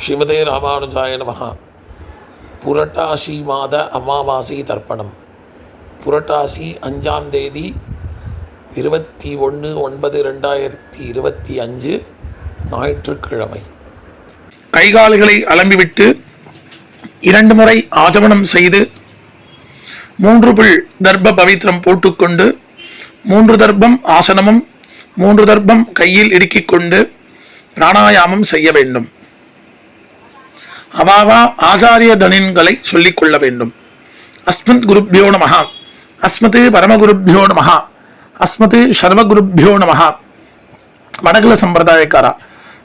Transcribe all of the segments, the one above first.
ஸ்ரீமதே ராமானுஜாய நமஹா புரட்டாசி மாத அமாவாசை தர்ப்பணம். புரட்டாசி அஞ்சாம் தேதி இருபத்தி ஒன்று ஒன்பது ரெண்டாயிரத்தி இருபத்தி அஞ்சு ஞாயிற்றுக்கிழமை. கைகால்களை அலம்பிவிட்டு இரண்டு முறை ஆஜமனம் செய்து மூன்று புள் தர்ப்ப பவித்திரம் போட்டுக்கொண்டு மூன்று தர்ப்பம் ஆசனமும் மூன்று தர்ப்பம் கையில் இடுக்கிக் கொண்டு பிராணாயாமம் செய்ய வேண்டும். அவாவா ஆச்சாரிய தனின்களை சொல்லிக் கொள்ள வேண்டும். அஸ்மத் குருப்பியோ நமஹ. அஸ்மத் பரமகுருப்பியோ நமஹ. அஸ்மத் சர்வகுருப்பியோ நமஹ. வடகுல சம்பிரதாயக்காரா.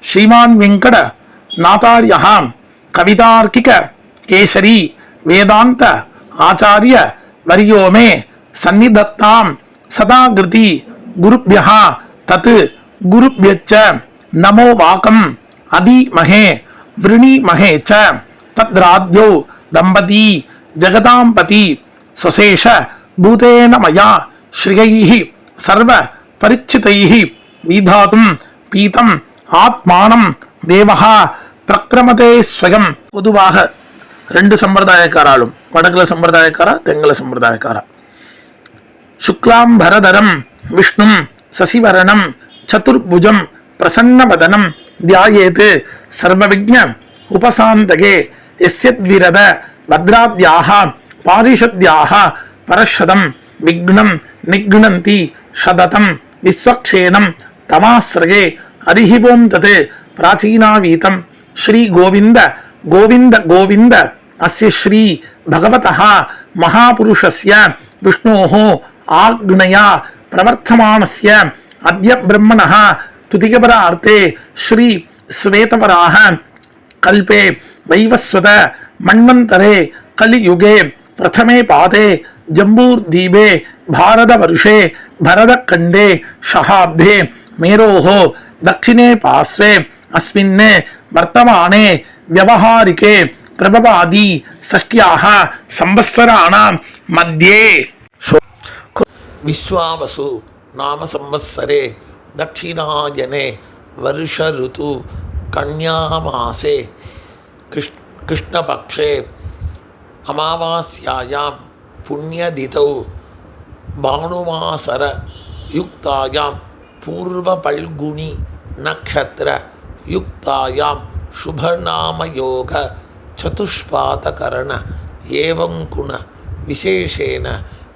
ஸ்ரீமான் வெங்கட நாதாரியாம் கவிதார்க்கிக கேசரி. வேதாந்த ஆச்சாரிய வரியோமே. சந்நிதத்தாம். சதாகிருதி குருப்பியா தத் குருப்பியச்ச நமோ வாக்கம். அதிமகே. விருணீமகே ச தத்ராத்யோ தம்பதி ஜெகதாம்பதி சுசேஷ பூதேன மயா ஸ்ரீயைः சர்வ பரிச்சிதைः வீதாதும் பீதம் ஆத்மானம் தேவகா பிரக்கிரமதே ஸ்வயம் பொதுவாக ரெண்டு சம்பிரதாயக்காராலும் வடக்குல சம்பிரதாயக்காரா தெங்கல சம்பிரதாயக்காரா. சுக்லாம்பரதரம் விஷ்ணும் சசிவரணம் சதுர்புஜம் பிரசன்னவதனம் தியாயேத் சர்வவிஜ்ஞ உபசாந்தகே எஸ்யத்விரத பத்ராத்யாக பாரிஷத்யாக பரஷதம் விக்னம் நிக்னந்தி ஷததம் விஸ்வக்ஷேணம் தமாஸ்ரகே அரிஹிபோம் தது பிராச்சீனாவீதம் ஸ்ரீ கோவிந்த கோவிந்த கோவிந்த அஸ்ய ஸ்ரீ பகவதः மகாபுருஷஸ்ய விஷ்ணோः ஆக்னையா பிரவர்த்தமானஸ்ய அத்ய பிரம்மணः तुतिकपरार्थे श्री श्वेतपराः कल्पे वैवस्वत मन्वन्तरे कलियुगे प्रथमे पादे जम्बूर्दीपे भारतवर्षे भरतखण्डे शहाब्दे मेरोः दक्षिणे पार्श्वे अस्मिन् वर्तमाने व्यवहारिके प्रभवादि षष्ट्याः संवत्सराणां मध्ये விஸ்வாவசு நாம சம்வத்சரே தட்சிணாயனே வருஷ ருது கன்யாமாசே கிருஷ் கிருஷ்ணபக்ஷே அமாவாஸ்யாயாம் புண்ணியதிதௌ பானுமாசர யுக்தாயாம் பூர்வ பல்குணி நக்ஷத்திர யுக்தாயாம் சுபநாமயோக சதுஷ்பாதகரண ஏவங்குண விசேஷேன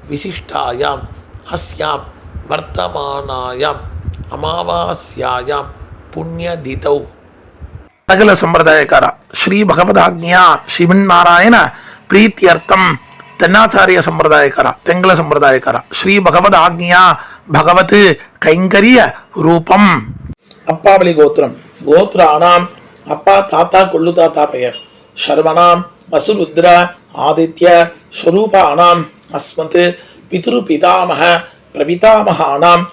விசிஷ்டாயாம் அஸ்யாம் வர்த்தமானாயாம் ಅಮಾವಾಸ್ಯಾಂ ಪುಣ್ಯದಿತೌ ಸಕಲ ಸಂಪ್ರದಾಯಕಾರ ಶ್ರೀ ಭಗವದಾಜ್ಞೆಯ ಶ್ರೀಮನ್ನಾರಾಯಣ ಪ್ರೀತ್ಯರ್ಥಂ தென்னாச்சாரிய சம்பிரதாயக்காரா தெங்கல சம்பிரதாயக்காரா ஸ்ரீ பகவத் ஆக்னியா பகவத் கைங்கரிய ரூபம். அப்பாவளி கோத்திரம் கோத்ராணாம் அப்பா தாத்தா கொள்ளு தாத்தா பெயர். ஷர்மணாம் வசுருத்ர ஆதித்ய ஸ்வரூபானாம் அஸ்மத் பிதுரு பிதாமக பிரபிதாமகானாம்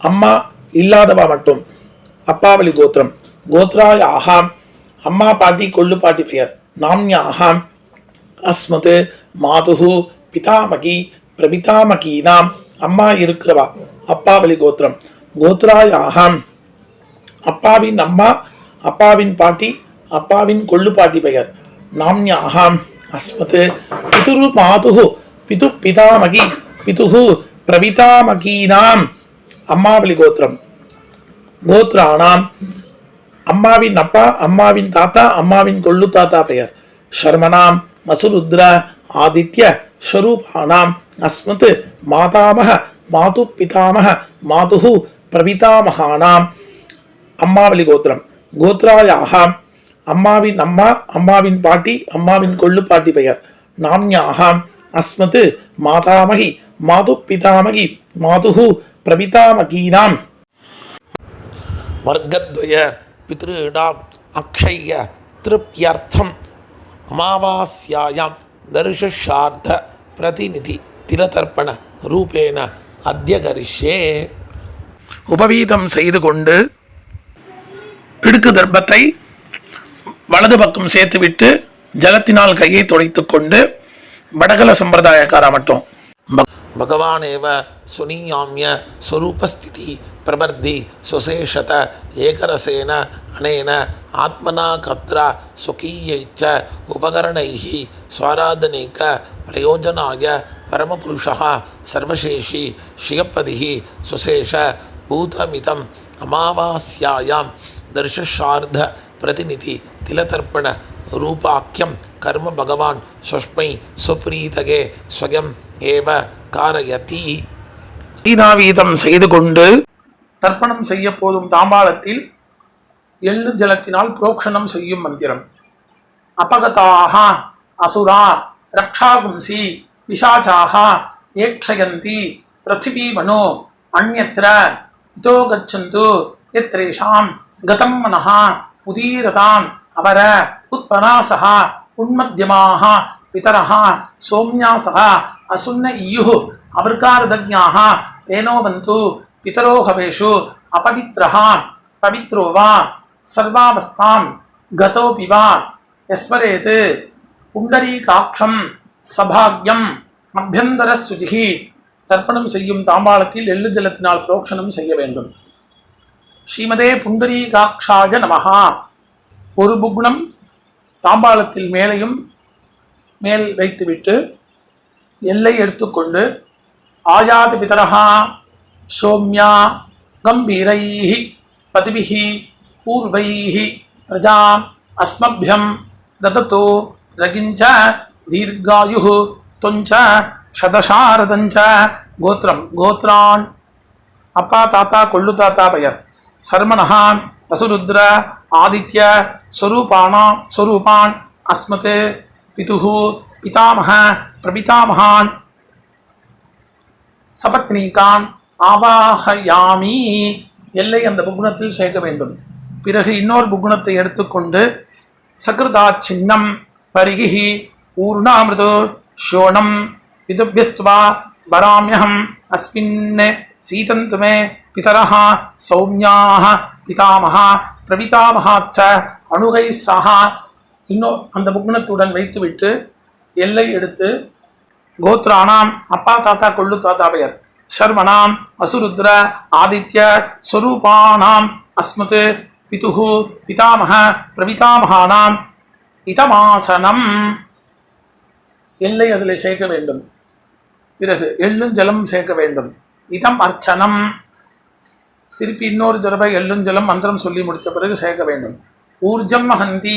அம்மா இல்லாதவா மட்டும். அப்பாவளி கோத்திரம். கோத்ராய ஆஹாம். அம்மா பாட்டி கொள்ளு பாட்டி பெயர். நாம்யாகாம் அஸ்மத் மாதுகு பிதாமகி பிரபிதாமகீனாம். அம்மா இருக்கிறவா. அப்பாவளி கோத்திரம். கோத்ராய ஆஹாம். அப்பாவின் அம்மா அப்பாவின் பாட்டி அப்பாவின் கொள்ளு பாட்டி பெயர். நாம்யாகாம் அஸ்மத் பிதுரு மாதுகு பிது பிதாமகி பிதுகு பிரபிதாமகீனாம். அம்மாவளி கோத்திரம். கோத்ராணாம் அம்மாவின் அப்பா அம்மாவின் தாத்தா அம்மாவின் கொள்ளு தாத்தா பெயர். ஷர்மனாம் மசுருத்ர ஆதித்ய ஸ்வரூபானாம் அஸ்மத் மாதாமக மாது பிதாமக மாது பிரபிதாமகானாம் அம்மாவளி கோத்திரம். கோத்ராயாக அம்மாவின் அம்மா அம்மாவின் பாட்டி அம்மாவின் கொள்ளு பாட்டி பெயர். நாம்யாக அஸ்மத் மாதாமகி மாது பிதாமகி மாது பிரபிதாமகீனாம் வர்க்கத்வய பித்ருடாம் அக்ஷய திருப்தியர்த்தம் அமாவாஸ்யாயாம் தர்ஷார்த்த பிரதிநிதி திலதர்ப்பண ரூபேண அத்திய கரிஷ்யே உபவீதம் செய்து கொண்டு இடுக்கு தர்ப்பத்தை வலது பக்கம் சேர்த்துவிட்டு ஜலத்தினால் கையை துடைத்துக் கொண்டு வடகல சம்பிரதாயக்காரா மட்டும். பகவானேவ சுனியாமிய ஸ்வரூபஸ்திதி பிரபர்தி சுசேஷத ஏகரசேன அனேன ஆத்மனா கத்ரா சுகீயைச்ச உபகரணைஹி ஸ்வாராதனைக்க பிரயோஜனாய பரமபுருஷா சர்வசேஷி ஷியப்பதிஹி சுசேஷ பூதமிதம் அமாவாஸ்யாயாம் தர்ஷஷார்த பிரதிநிதி திலதர்ப்பண ரூபாக்கியம். கர்ம பகவான் சுஷ்மை சுப்ரீதகே ஸ்வயம் ஏவ காரயதி. சீதாவீதம் செய்து கொண்டு தர்ப்பணம் செய்ய போதும் தாம்பாளத்தில் எள்ளு ஜலத்தினால் புரோக்ஷணம் செய்யும் மந்திரம். அபகதாகா அசுரா ரக்ஷாகும்சி பிசாச்சாகா ஏக்ஷயந்தி பிருத்திவி மனோ அந்நத்திர இதோ கச்சந்து எத்ரேஷாம் கதம் மனஹா உதீரதாம் அவர உத்பராசः உன்மத்தியமாக பிதரஹா சோம்யாசகா அசுன்ன இயு அவர்காரதஜ்ஞாः தேனோவந்து வந்து அபவித்ரஹா பவித்ரோ வா சர்வாவஸ்தாம் கதோபி வா எஸ்வரேத் புண்டரீகாட்சம் சபாக்யம் அபியந்தர சுஜிகி தர்ப்பணம் செய்யும் தாம்பாளத்தில் எள்ளு ஜலத்தினால் புரோக்ஷணம் செய்ய வேண்டும். ஸ்ரீமதே புண்டரீகாட்சாய நமஹா. ஒரு புக்னம் தாம்பாளத்தில் மேலையும் மேல் வைத்துவிட்டு எல்லை எடுத்துக்கொண்டு ஆயாத பிதரஹா சோம்யா கம்பீரைஹி பதிபிः பூர்வைஹி பிரஜாம் அஸ்மபியம் ததத்தோ ரகிஞ்ச தீர்காயுः தொஞ்ச சதசாரதஞ்ச கோத்திரம் கோத்ரான். அப்பா தாத்தா கொள்ளு தாத்தா பெயர். சர்மனஹான் வசுருத்ர ஆதித்ய ஸ்வரூபானாம் ஸ்வரூபான் அஸ்மத் பிதுகு பிதாமக பிரபிதாமகான் சபத்னீகான் ஆவாகயாமி எல்லை அந்த புகுணத்தில் சேர்க்க வேண்டும். பிறகு இன்னொரு புகுணத்தை எடுத்துக்கொண்டு சகிருதா சின்னம் பரிகி ஊர்ணாமிருது ஷோணம் விதுபியஸ்துவா வராமியகம் அஸ்மின் சீதந்துமே மே சௌமியாக பிதாமகா பிரபிதாமகாச்ச அணுகை சஹா இன்னும் அந்த புக்னத்துடன் வைத்துவிட்டு எல்லை எடுத்து கோத்ராணாம் அப்பா தாத்தா கொள்ளு தாத்தா பெயர். சர்மணாம் அசுருத்ர ஆதித்ய ஸ்வரூபானாம் அஸ்மத் பிதுகு பிதாமக பிரபிதாமகானாம் இதமாசனம். எல்லை அதில் சேர்க்க வேண்டும். பிறகு எள்ளும் ஜலம் சேர்க்க வேண்டும். இதம் அர்ச்சனம். திருப்பி இன்னொரு தடவை எள்ளுஞ்சலம் மந்திரம் சொல்லி முடித்த பிறகு சேர்க்க வேண்டும். ஊர்ஜம் மகந்தி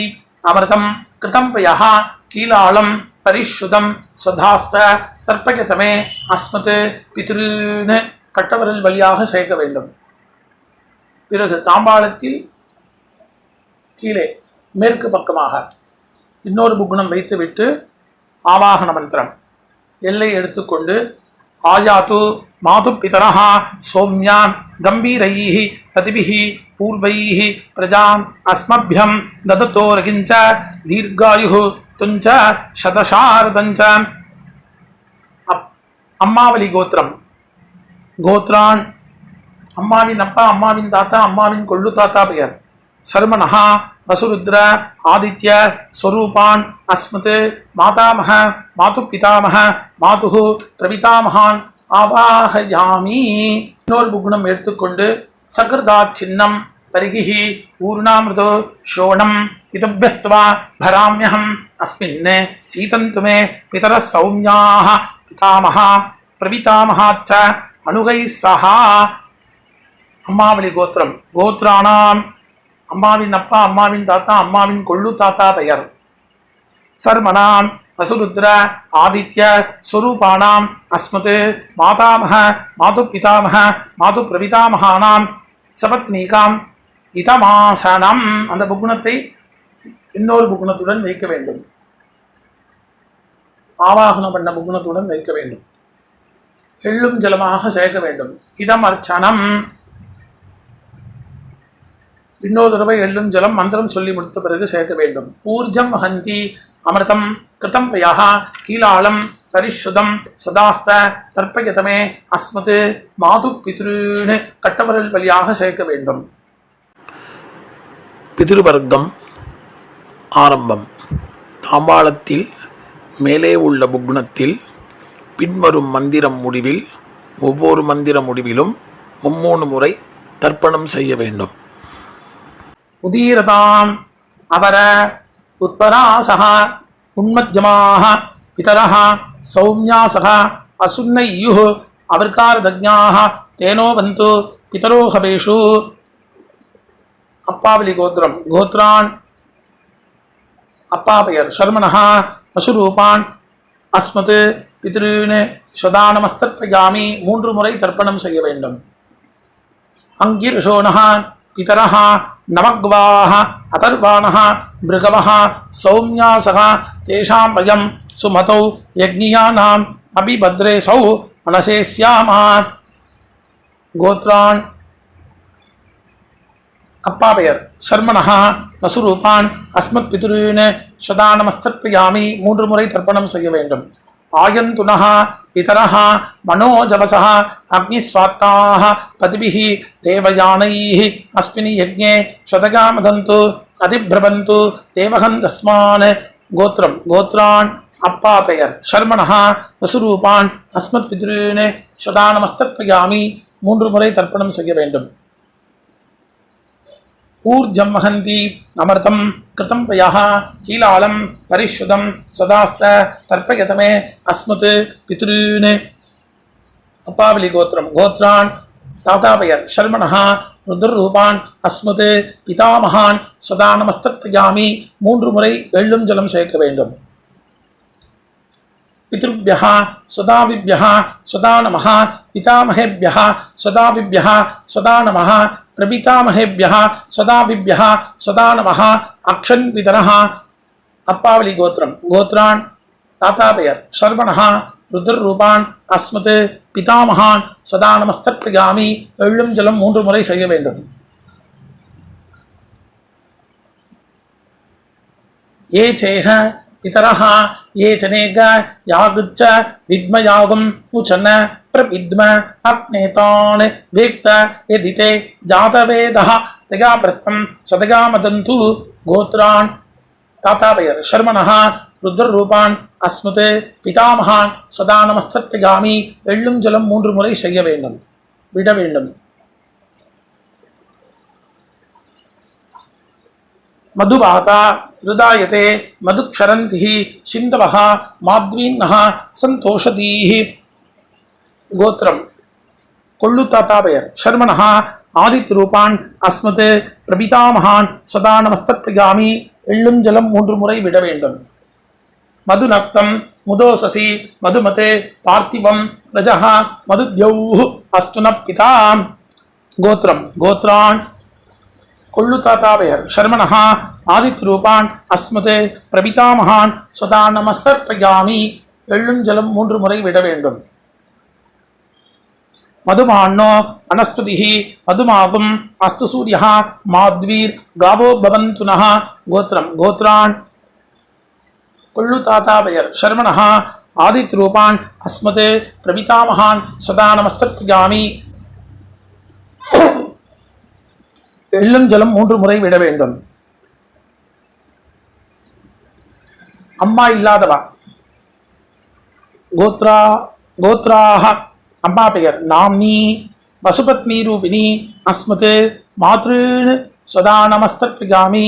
அமிர்தம் கிருதம் பயா கீலாளம் பரிஷுதம் சதாஸ்த தர்ப்பகதமே அஸ்மது பித்ருன்னு கட்டவரல் வழியாக சேர்க்க வேண்டும். பிறகு தாம்பாளத்தில் கீழே மேற்கு பக்கமாக இன்னொரு புக்குணம் வைத்துவிட்டு ஆவாகன மந்திரம் எல்லை எடுத்துக்கொண்டு ஆயாத்து மாது பிதரஹா சோம்யான் கம்பீரைः பதிபிः பூர்வைः பிரஜாம் அஸ்மபியம் ததத்தோ ரகிஞ்ச தீர்காயுः துஞ்ச சதசாரதஞ்ச. அப் அம்மாவளி கோத்திரம். கோத்ரான். அம்மாவின் அப்பா அம்மாவின் தாத்தா அம்மாவின் கொள்ளு தாத்தா பெயர். சர்மனஹா வசுருத்ர ஆதித்ய ஸ்வரூபான் அஸ்மத் மாதாமக மாது பிதாமக மாது பிரபிதாமகான் ஆவாஹயாமி இன்னொரு புகுணம் எடுத்துக்கொண்டு சகிருதா சின்னம் பரிகி ஊர்ணாமிருதோ ஷோணம் இதபியஸ்துவா பராமியகம் அஸ்மின் சீதந்துமே பிதர சௌமியாக பிதாமகா பிரபிதாமகாச்ச அணுகை சஹா. அம்மாவளி கோத்திரம். கோத்ராணாம் அம்மாவின் அப்பா அம்மாவின் தாத்தா அம்மாவின் கொள்ளு தாத்தா பெயர். சர்மனாம். வசுருத்ர ஆதித்ய ஸ்வரூபானாம் அஸ்மத் மாதாமக மாது பிதாமக மாது பிரபிதாமகானாம் சபத்னீகாம் இதமாசனம். அந்த புகுணத்தை இன்னொரு புகுணத்துடன் வைக்க வேண்டும். ஆவாகனம் பண்ண புகுணத்துடன் வைக்க வேண்டும். எள்ளும் ஜலமாக சேர்க்க வேண்டும். இதம் அர்ச்சனம் இன்னொரு தடவை எள்ளும் ஜலம் மந்திரம் சொல்லி முடித்த பிறகு சேர்க்க வேண்டும். ஊர்ஜம் ஹந்தி அமிர்தம். கிருதம் பயா கீலாளம் பரிஷுதம் சதாஸ்த தர்ப்பயதமே அஸ்மத் மாது பித்ருன்னு கட்டவரல் வழியாக சேர்க்க வேண்டும். பிதிருவர்க்கம் ஆரம்பம். தாம்பாளத்தில் மேலே உள்ள புக்னத்தில் பின்வரும் மந்திரம் முடிவில் ஒவ்வொரு மந்திர முடிவிலும் மும்மூணு முறை தர்ப்பணம் செய்ய வேண்டும். உதீரதாம் அவர உத்பராசக உன்மத்தியமாக பிதரः சௌமியாசக அசுன்னையுः அவர்காரதஜ்ஞாः தேனோ வந்து பிதரோ ஹவேஷு அப்பாவலி கோத்திரம் கோத்ரான் அப்பா பெயர் சர்மணः பசுரூபான் அஸ்மத் பித்ருன்னு சதானமஸ்தர்ப்பயாமி மூன்று முறை தர்ப்பணம் செய்ய வேண்டும். அங்கிருஷோனஹான் பிதரः நமக்வாः அதர்வாணः மிருகவः சௌம்யாசக தேஷாம் வயம் சுமதௌ யஜ்ஞியானாம் அபிபத்ரே சௌ மனசே சியாமா கோத்ரான் அப்பா பெயர் சர்மனஹா நசுரூபான் அஸ்மத் பிதுருன்னு சதா நமஸ்தர்ப்பயாமி மூன்று முறை தர்ப்பணம் செய்ய வேண்டும். ஆயந்துனஹ பிதரஹ மனோஜவசஹ அக்னிஸ்வாத்தாக பதிபிஹ தேவயானைः அஸ்மின் யஜ்ஞே சதகாமதந்து அதிப்ரவந்து தேவகந்தஸ்மான் கோத்திரம் கோத்ரான் அப்பா பெயர் ஷர்மணஹா வசுரூபான் அஸ்மத் பித்ருன்னு சதா நமஸ்தர்ப்பயாமி மூன்று முறை தர்ப்பணம் செய்ய வேண்டும். ऊर्जं वहन्ति अमृतं कृतं पयः कीलालं परिश्रुतं सदास्त तर्पयत मे अस्मत् पितॄन् அப்பாவலி கோத்திரம் கோத்ரான் தாத்தா பெயர் சர்மணः ருத்ரரூபான் அஸ்மத் பிதாமகான் சதா நமஸ்தர்ப்பயாமி மூன்று முறை வெள்ளும் ஜலம் சேர்க்க வேண்டும் पितृभ्यः सदाविभ्यः सदा नमः पितामहेभ्यः सदाविभ्यः सदा नमः பிரபிதாமகேபியா சதாபிபியா சதானமஹா அக்ஷன் விதனஹா. அப்பாவளி கோத்திரம் கோத்ரான் தாத்தா பெயர் சர்வனஹா ருத்ரூபான் அஸ்மத் பிதாமகான் சதா நமஸ்தத்யாமி எள்ளும் ஜலம் மூன்று முறை செய்ய வேண்டும். ஏ சேக பிதரஹா ஏ சனேக யாகுச்ச வித்மயாகும் உச்சன்ன प्रविद्म अग्नेतान् वेक्त यदिते जातवेदः तगाप्रत्तं सदगामदन्तु गोत्रान् தாத்தாபயர் சர்மணः ருத்ரரூபான் அஸ்மத் பிதாமகான் சதா நமஸ்தர்ப்பயாமி எள்ளும் ஜலம் மூன்று முறை செய்ய வேண்டும் விட வேண்டும் मधुवाता हृदायते मधुक्षरन्तिः கோத்திரம். கொள்ளு தாத்தா பெயர். ஷர்மனஹா ஆதித் ரூபான் அஸ்மத் பிரபிதாமகான் சதா நமஸ்தத் பிரிகாமி எள்ளும் ஜலம் மூன்று முறை விட வேண்டும். மது நக்தம் முதோசசி மதுமதே பார்த்திவம் ரஜஹா மதுத்யௌ அஸ்துன பிதா கோத்திரம். கோத்ரான். கொள்ளு தாத்தா பெயர். ஷர்மனஹா ஆதித் ரூபான் அஸ்மத் பிரபிதாமகான் சதா நமஸ்தத் பிரிகாமி எள்ளும் ஜலம் மூன்று முறை விட வேண்டும். மதுமாண்ணோ வனஸ்பதிः மதுமாபம் அஸ்து சூரியः மாத்வீர் காவோ பவந்து நः கோத்திரம் கோத்ரான் கொள்ளுத்தாத்தாபயர் சர்மணः ஆதித்ரூபான் அஸ்மத் பிரபிதாமகான் சதா நமஸ்தர்ப்பயாமி எள்ளும் ஜலம் மூன்று முறை விட வேண்டும். அம்மா இல்லாதவா? கோத்ரா கோத்ராக அம்பா பெயர் நாம்னி வசுபத்னி ரூபிணி அஸ்மத் மாத்ருன் சதா நமஸ்தர்பிகாமி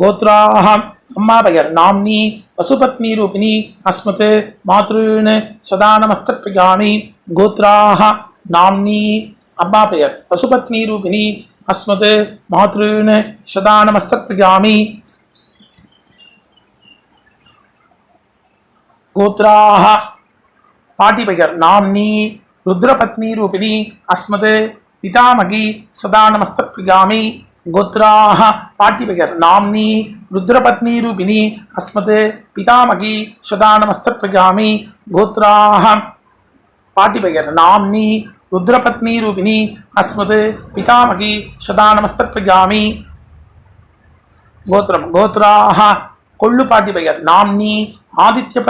கோத்ராஹ அம்மா பெயர் நாம்னி வசுபத்னி ரூபிணி அஸ்மத் மாத்ருன் சதா நமஸ்தர்பிகாமி கோத்ராஹ நாம்னி அம்மா பெயர் வசுபத்னி ரூபிணி அஸ்மத் மாத்ருன் சதா நமஸ்தர்பிகாமி கோத்ராஹ பாட்டி பெயர் நாம்னி ருத்ரபத்னீரூபிணி அஸ்மது பிதாமகி சதா நமஸ்திரியாமி கோத்ராக பாட்டிபெயர் நாம்னி ருத்ரபத்னீரூபிணி அஸ்மது பிதாமகி சதா நமஸ்திரியாமி கோத்ராக பாட்டிபெயர் நாம்னி ருத்ரபத்னீரூபிணி அஸ்மது பிதாமகி சதா நமஸ்திரியாமி கோத்திரம் கோத்ராக கொள்ளுபாட்டி நாம்னி ஆதித்ய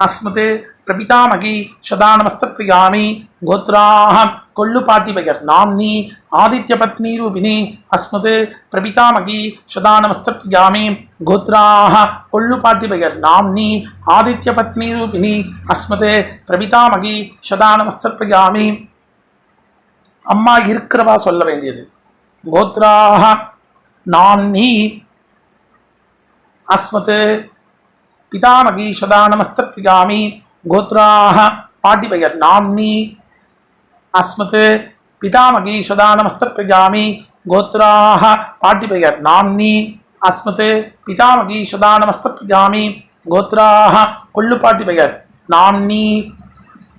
அஸ்மது பிரபிதாமகி சதாநமஸ்திரியாமி கோத்ராஹ கொள்ளுபாட்டிபயர் நாம்னி ஆதித்ய பத்னி ரூபிணி அஸ்மது பிரபிதாமகி சதாநமஸ்திரியாமி கோத்ராஹ கொள்ளுபாட்டிபயர் நாம்னி ஆதித்ய பத்னி ரூபிணி அஸ்மது பிரபிதாமகி சதாநமஸ்திரியாமி அம்மா இருக்கிறவா சொல்ல வேண்டியது. கோத்ராஹ நாம்னி அஸ்மத் பிதாமகி சதாநமஸ்திரியாமி கோத்ராக பாட்டி பெயர் நாம்னி அஸ்மத் பிதாமகி சதானமஸ்தர்ப்பயாமி கோத்ராக பாட்டி பெயர் நாம்னி அஸ்மத் பிதாமகி சதானமஸ்தர்ப்பயாமி கோத்ராக கொள்ளு பாட்டி பெயர் நாம்னி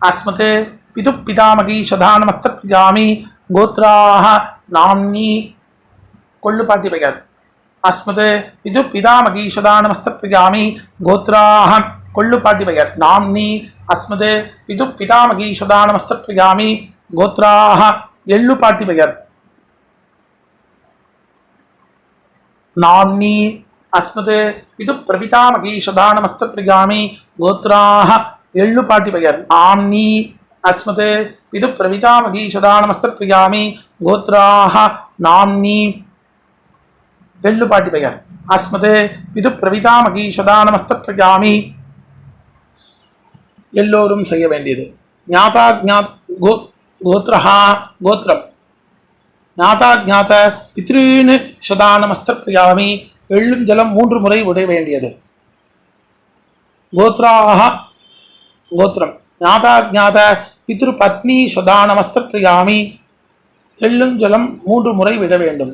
அஸ்மத் பிது பிதாமகி சதானமஸ்தர்ப்பயாமி கோத்ராக நாம்னி கொள்ளு பாட்டி பெயர் அஸ்மத் பிது பிதாமகி சதானமஸ்தர்ப்பயாமி கோத்ராக கொள்ளுப்பாட்டி பெயர் நாம்னி அஸ்மத் பிது பிதாமகி சதானமஸ்தர்ப்பயாமி கோத்ராக எள்ளுப்பாட்டி பெயர் நாம்னி அஸ்மத் இது பிரபிதாமகி சதானமஸ்தப்பிரியாமி கோத்ராக எள்ளுப்பாட்டி பெயர் நாம்னி அஸ்மத் இது பிரபிதாமகி சதானமஸ்தப்பிரியாமி கோத்ராக நாம்னி எள்ளுப்பாட்டி பெயர் அஸ்மத் இது பிரபிதாமகி சதானமஸ்தப்பிரியாமி எல்லோரும் செய்ய வேண்டியது. ஞாதா ஜாத் கோ கோத்ரஹா கோத்ரம். ஞாதா ஜாத பித்ருன்னு சதானமஸ்தப்பிரியாமி எள்ளும் ஜலம் மூன்று முறை விட வேண்டியது. கோத்ராக கோத்திரம் ஞாதா ஜாத பித்ரு பத்னி சதானமஸ்தப்பிரியாமி எள்ளும் ஜலம் மூன்று முறை விட வேண்டும்.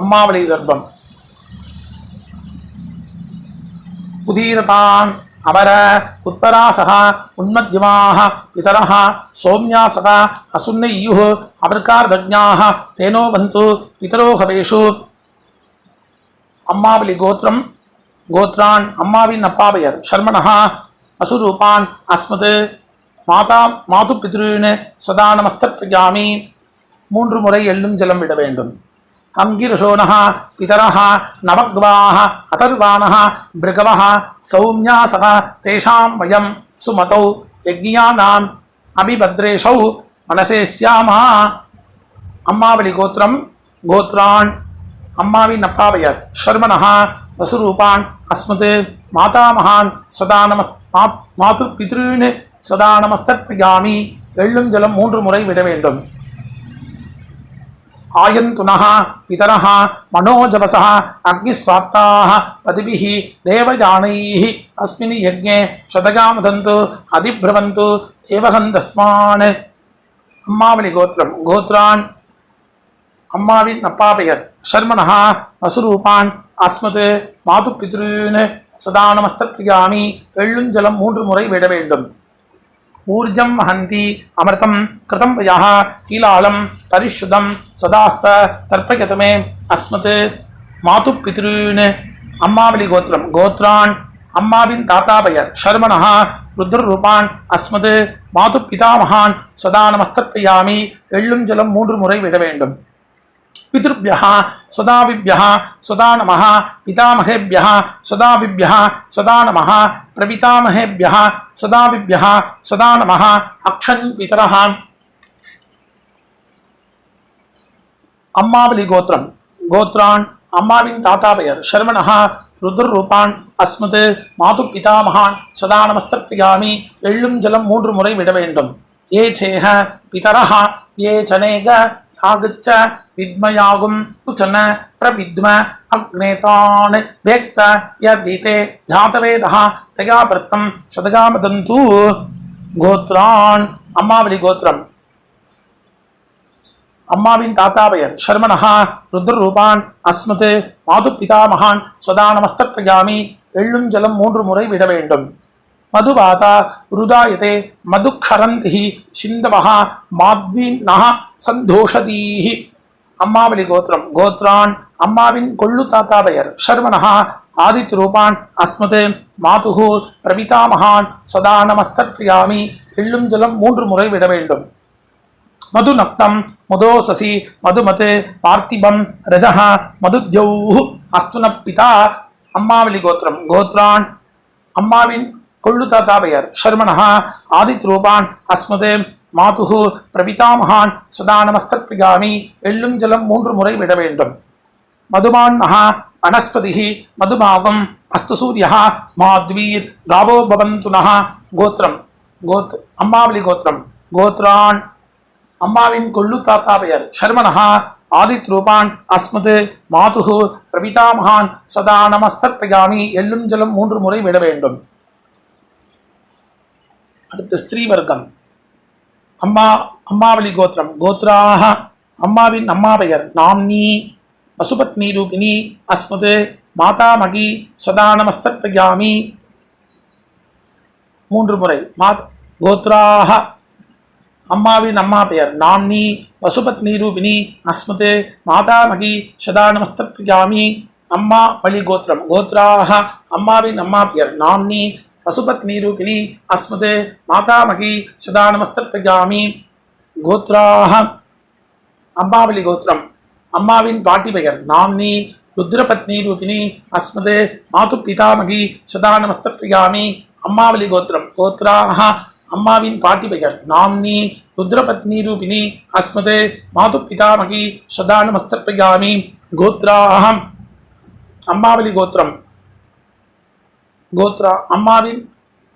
அம்மாவளி கர்ப்பம். உதீரதான் அமர உத்பராசக உன்மத்தியமாக பிதரः சௌமியாசக அசுன்னையு அபர்கார்தஜ்ஞாः தேனோ பந்து பிதரோ ஹவேஷு அம்மாவளி கோத்திரம் கோத்ரான் அம்மாவின் அப்பாவையர் சர்மணா அசுரூபான் அஸ்மது. மாதா மாது பித்ருன்னு சதா நமஸ்தப்பியாமி மூன்று முறை எள்ளும் ஜலம் விட வேண்டும். அங்கிரசோனः பிதரः நவக்வாः அதர்வாணः பிருகவः சௌமியாசக தேஷாம் வயம் சுமதௌ யஜ்ஞானாம் அபிபத்ரேஷௌ மனசே சியாமா அம்மாவளி கோத்திரம் கோத்ரான் அம்மாவின் அப்பாவையர் ஷர்மனஹா வசுரூபான் அஸ்மது மாதாமகான் சதா நமஸ் மாது பித்ருன்னு சதா நமஸ்தப்பியாமி எள்ளும் ஜலம் மூன்று முறை விட வேண்டும். ஆயந்துனः பிதரः மனோஜவசः அக்னிஸ்வாத்தாः பதிபிः தேவயானைः अस्मिन् यज्ञे शतगामदन्तु அதிப்ரவந்து தேவகந்தஸ்மான் அம்மாவளி கோத்திரம் கோத்ரான் அம்மாவின் அப்பா பெயர் ஷர்மணா வசுரூபான் அஸ்மது மாது பித்ருன்னு சதானமஸ்தப்பிரியாமி எள்ளுஞ்சலம் மூன்று முறை விட வேண்டும் ஊர்ஜம் வஹந்தி அமிர்தம் கிருதம் வயः கீலாலம் பரிசுதம் சதாஸ்த தர்ப்பயதமே அஸ்மத். மாது பித்ருன்னு அம்மாவளி கோத்திரம் கோத்ரான் அம்மாவின் தாத்தா பெயர் ஷர்மணா ருத்ரரூபான் அஸ்மது. மாது பிதாமகான் சதா நமஸ்தர்ப்பயாமி எள்ளும் ஜலம் மூன்று முறை விட வேண்டும். पितृभ्यः सदाविभ्यः सदा नमः पितामहेभ्यः सदाविभ्यः सदा नमः प्रपितामहेभ्यः सदाविभ्यः सदा नमः अक्षन् पितरः அம்மாவளி கோத்திரம் கோத்ரான் அம்மாவின் தாத்தா பெயர் ஷர்மணா ருத்ரரூபான் அஸ்மது மாது பிதாமகான் சதா நமஸ்தர்ப்பியாமி எள்ளும் ஜலம் மூன்று முறை விட வேண்டும் ஏ சேக பிதரஹ ஏ சனேக யாகுச்ச வித்மயாகும் உச்சன பிரவித்ம அக்னேதான் வேக்த யதிதே ஜாதவேதः தயா பிரத்தம் சதகாமதந்து கோத்ரான் அம்மாவளி கோத்திரம் அம்மாவின் தாத்தா பெயர் ஷர்மணா ருத்ரரூபான் அஸ்மது மாது பிதாமகான் சதா நமஸ்தப்பிரயாமி எள்ளும் ஜலம் மூன்று முறை விட வேண்டும்। மதுவாதா ருதாயதே மதுக்ஷரந்தி சிந்தவா மாத்வீன்னः சந்தோஷதீஹி அம்மாவளி கோத்திரம் கோத்ரான் அம்மாவின் கொள்ளு தாத்தா பெயர். சர்வனஹா ஆதித் ரூபான் அஸ்மது மாதுகு பிரபிதாமகான் சதா நமஸ்தர்ப்பயாமி எள்ளும் ஜலம் மூன்று முறை விட வேண்டும். மது நப்தம் மதோசசி மதுமது பார்த்திபம் ரஜஹா மதுத்யௌ அஸ்துனப்பிதா அம்மாவளி கோத்திரம் கோத்ரான் அம்மாவின் கொள்ளு தாத்தா பெயர். ஷர்மனஹா ஆதித் ரூபான் அஸ்மது மாதுகு பிரபிதாமகான் சதா நமஸ்தர்ப்பிகாமி எள்ளும் ஜலம் மூன்று முறை விட வேண்டும். மதுமான் மகா வனஸ்பதி மதுமாகம் அஸ்து சூரியா மாத்வீர் காவோ பவந்து நகா கோத்திரம் கோத் அம்மாவளி கோத்திரம் கோத்ரான். அம்மாவின் கொள்ளு தாத்தா பெயர். ஷர்மனஹா ஆதித் ரூபான் அஸ்மது மாதுகு பிரபிதாமகான் சதா நமஸ்தர்ப்பயாமி எள்ளும் ஜலம் மூன்று முறை விட வேண்டும். அடுத்து ஸ்ரீவர்க்கம். அம்மா அம்மாவளி கோத்திரம். கோத்ராக அம்மாவின் அம்மா பெயர். நாம்னி பசுபத்னி ரூபிணி அஸ்மது மாதாமகி சதா நமஸ்தர்ப்பயாமி மூன்று முறை. மாத் கோத்ராக அம்மாவின் அம்மா பெயர். நாம்னி பசுபத்னி ரூபிணி அஸ்மது மாதாமகி சதா நமஸ்தர்ப்பயாமி அம்மா வழி கோத்திரம். கோத்ராக அம்மாவின் அம்மா பெயர். நாம்னி வசுபத்னி ரூபிணி அஸ்மது மாதாமகி சதா நமஸ்தர்ப்பயாமி கோத்ராக அம்பாவளி கோத்திரம். அம்மாவின் பாட்டி பெயர் நாம்னி. ருத்ரபத்னி ரூபிணி அஸ்மது மாது பிதாமகி சதா நமஸ்தர்ப்பயாமி அம்மாவளி கோத்திரம். கோத்ராக அம்மாவின் பாட்டி பெயர் நாம்னி. ருத்ரபத்னி ரூபிணி அஸ்மது மாது பிதாமகி சதா நமஸ்தர்ப்பயாமி கோத்ராக அம்மாவளி கோத்திரம். கோத்ரா அம்மாவின்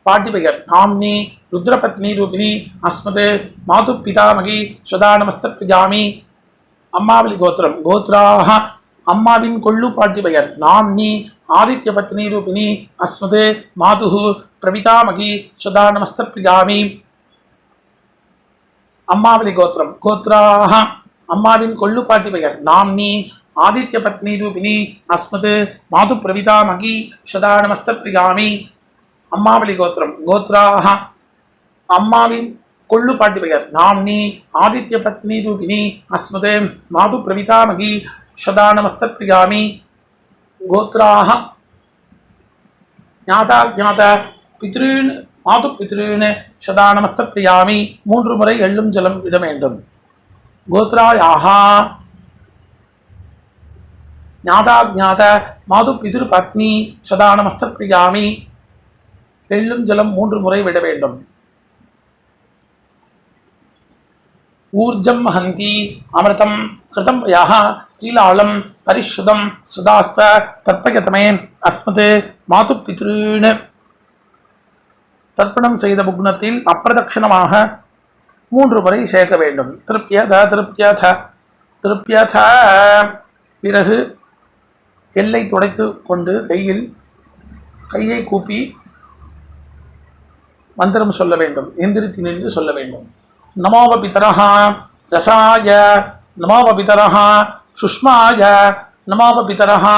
பாட்டி பெயர். நாம்னி ருத்ரபத்னி ரூபிணி அஸ்மது மாது பிதாமகி சதா நமஸ்தர்ப்பயாமி அம்மாவளி கோத்திரம். கோத்ராக அம்மாவின் கொள்ளு பாட்டி பெயர். நாம்னி ஆதித்ய பத்னி ரூபினி அஸ்மது மாதுகு பிரவிதாமகி சதா நமஸ்தர்ப்பயாமி அம்மாவளி கோத்திரம். கோத்ராக அம்மாவின் கொள்ளு பாட்டி பெயர். நாம்னி ஆதித்ய பத்னி ரூபிணி அஸ்மது மாது பிரவிதா மகி சதா நமஸ்தர்ப்பயாமி அம்மாவளி கோத்திரம். கோத்ராக அம்மாவின் கொள்ளு பாட்டி பெயர். நாம் நீ ஆதித்ய பத்னி ரூபிணி அஸ்மது மாது பிரவிதா மகி சதா நமஸ்தர்ப்பயாமி கோத்ராக ஞாதா ஜாத பித்ருன் மாது பித்ருன் சதா நமஸ்தர்ப்பயாமி மூன்று முறை எள்ளும் ஜலம் விட வேண்டும். கோத்ராயாகா ஞாதா ஞாத மாது பிதிரு பத்னி சதா நமஸ்தர்ப்பயாமி எள்ளும் ஜலம் மூன்று முறை விட வேண்டும். ஊர்ஜம் ஹந்தி அமிர்தம் கிருதம் யாக கீழாளம் பரிஷுதம் சுதாஸ்த தற்பயதமே அஸ்மது மாது பித்ருன்னு. தர்ப்பணம் செய்த புக்னத்தில் அப்பிரதட்சிணமாக மூன்று முறை சேர்க்க வேண்டும். திருப்தியத திருப்தியத திருப்தியத பிறகு எல்லை துடைத்து கொண்டு கையில் கையை கூப்பி மந்திரம் சொல்ல வேண்டும் எந்திரித்து நின்று சொல்ல வேண்டும். நமோவ பிதரஹா ரசாய நமோப பிதரஹா சுஷ்மாய நமோப பிதரஹா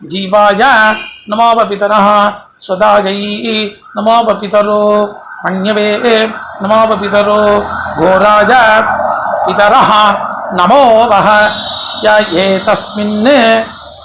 ஜீவாய நமோப பிதரஹா சதாயை நமோப பிதரோ மன்யவே நமோப பிதரோ கோராய பிதரஹா நமோவஹ ஏ தஸ்மின்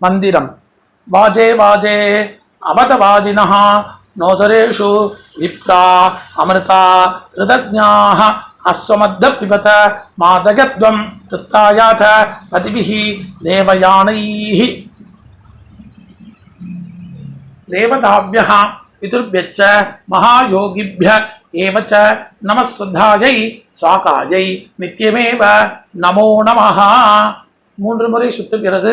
மந்திரம். வாஜே வாஜே அவதவாஜினா நோதரேஷு விப்ரா அமிர்தா ரிதஜாக அஸ்வமத்த பிபத மாதகத்வம் தித்தாயாத பதிபிஹி தேவயானைஹி. தேவதாபியா பிதுர்பியச்ச மகாயோகிபிய ஏவச்ச நமஸ்வத்தாயை சுவாகாயை நித்தியமேவ நமோ நமஹா. மூன்று முறை சுத்துகிறது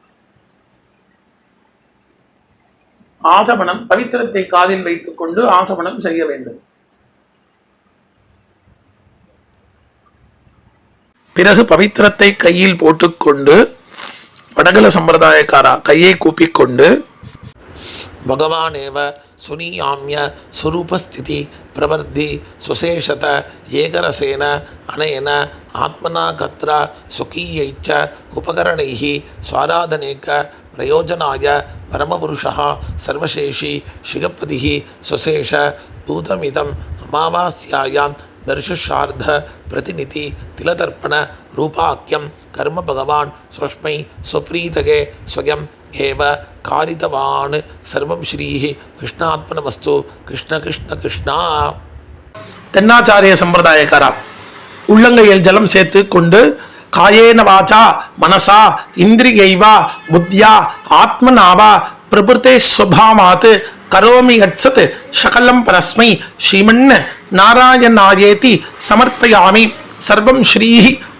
ஆசமனம் பவித்திரத்தை காதில் வைத்துக்கொண்டு ஆசமனம் செய்ய வேண்டும். பிறகு பவித்திரத்தை கையில் போட்டுக்கொண்டு வடகல சம்பிரதாயக்காரா கையை கூப்பிக்கொண்டு பகவானேவ சுனியாமிய சுரூபஸ்திதி பிரவர்த்தி சுசேஷத ஏகரசேன அனேன ஆத்மனா கத்ரா சுகீயைச்ச உபகரணைகி சுவாராதனேக்க பிரயோஜனாய பரமபுருஷா சர்வசேஷி சிகப்பதிகி சுசேஷ பூதமிதம் அமாவாஸ்யாயாம் தர்ஷார்த்த பிரதிநிதி திலதர்ப்பண ரூபாக்கியம். கர்ம பகவான் சுஷ்மை சுப்ரீதகே ஸ்வயம் ஏவ காரிதவான். சர்வம் ஸ்ரீஹி கிருஷ்ணாத்மனமஸ்து. கிருஷ்ண கிருஷ்ண கிருஷ்ணா. தென்னாச்சாரிய சம்பிரதாயக்காரா உள்ளங்கையில் ஜலம் சேர்த்து கொண்டு காயேன வாச்சா மனசா இந்திரியைவா புத்தியா ஆத்மனாவா பிரபுத்தே ஸ்வபாமாத் கரோமி யட்சத் சகலம் பரஸ்மை ஸ்ரீமன் நாராயணாயேதி சமர்ப்பயாமி. சர்வம் ஸ்ரீ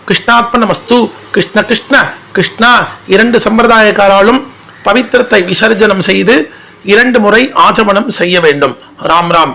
கிருஷ்ணாத்மனமஸ்து கிருஷ்ண கிருஷ்ண கிருஷ்ணா இரண்டு சம்பிரதாயக்காராலும் பவித்திரத்தை விசர்ஜனம் செய்து இரண்டு முறை ஆச்சமனம் செய்ய வேண்டும். ராம் ராம்.